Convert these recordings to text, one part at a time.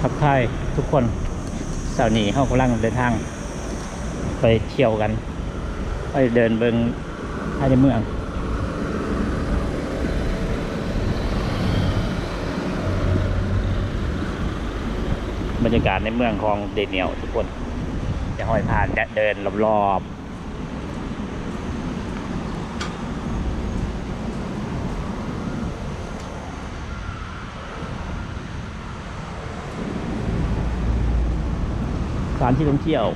ทักทายทุกคนเสาร์นี้เขากำลังเดินทาง ไปเที่ยวกัน ไปเดินเบิงภายในเมืองบรรยากาศในเมืองของเดนเนียลทุกคน จะห้อยผ่านและเดินรอบๆ สถานที่ท่องเที่ยว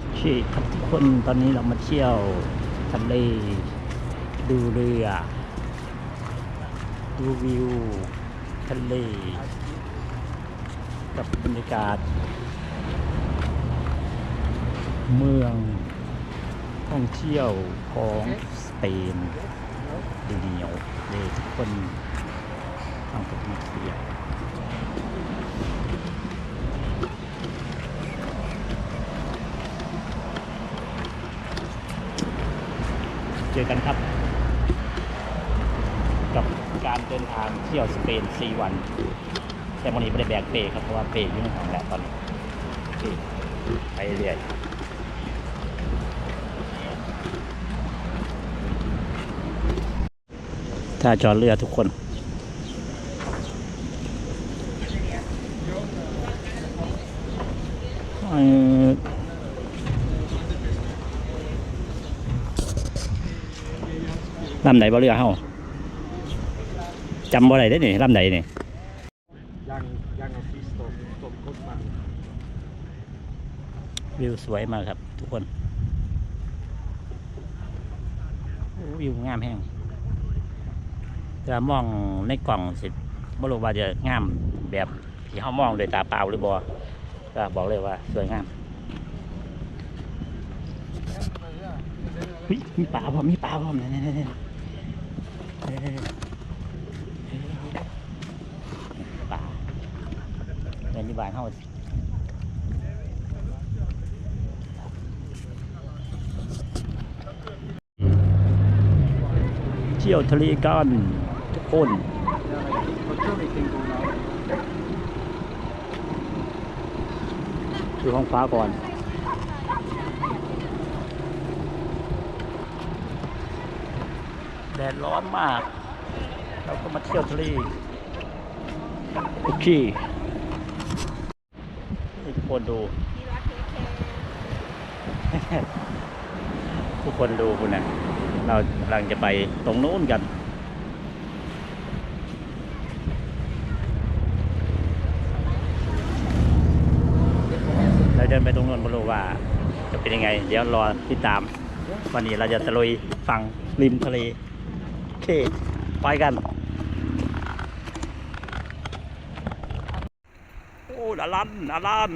โอเคครับทุกคนตอนนี้เรามาเที่ยวทะเลดูเรือ ดูวิว ทะเล กับบรรยากาศ เมือง ท่องเที่ยวของสเปนเนียวเลยทุกคนทางไปมาเที่ยวเจอกันครับ กับการเดินทางเที่ยวสเปน 4 วัน แต่วันนี้ไม่ได้แบกเปครับ เพราะว่าเปยู่ในห้องแล้วตอนนี้ไปเรื่อย ถ้าจอดเรือทุกคนเอ่อลำไหนบ่เรือเฮาจำบ่ได้ได้นี่ลำไหนนี่ยังยังเอาฟีสตกตกกดมันวิวสวยมากครับทุกคนโอ้วิวงามแห้ง จะมองในกล่องสิบ่รู้ว่าจะงามแบบที่เฮามองด้วยตาเปล่าหรือบ่ก็บอกเลยว่าสวยงามเฮ้ยมีปลาพร้อมมีปลาพร้อมนี่นี่นี่นี่ปลาเงินที่บ้านเฮาเที่ยวทะเลกัน อุ่น ดูห้องฟ้าก่อน แดดร้อนมาก เราก็มาเที่ยวทะเลโอเคให้ทุกคนดู ทุกคนดูคุณนะเรากำลังจะไปตรงนู้นกัน เดินไปตรงนู้นไม่รู้ว่า จะเป็นยังไง เดี๋ยวรอติดตาม วันนี้เราจะตะลุยฝั่งริมทะเลโอเคไปกันโอ้อาลันอาลัน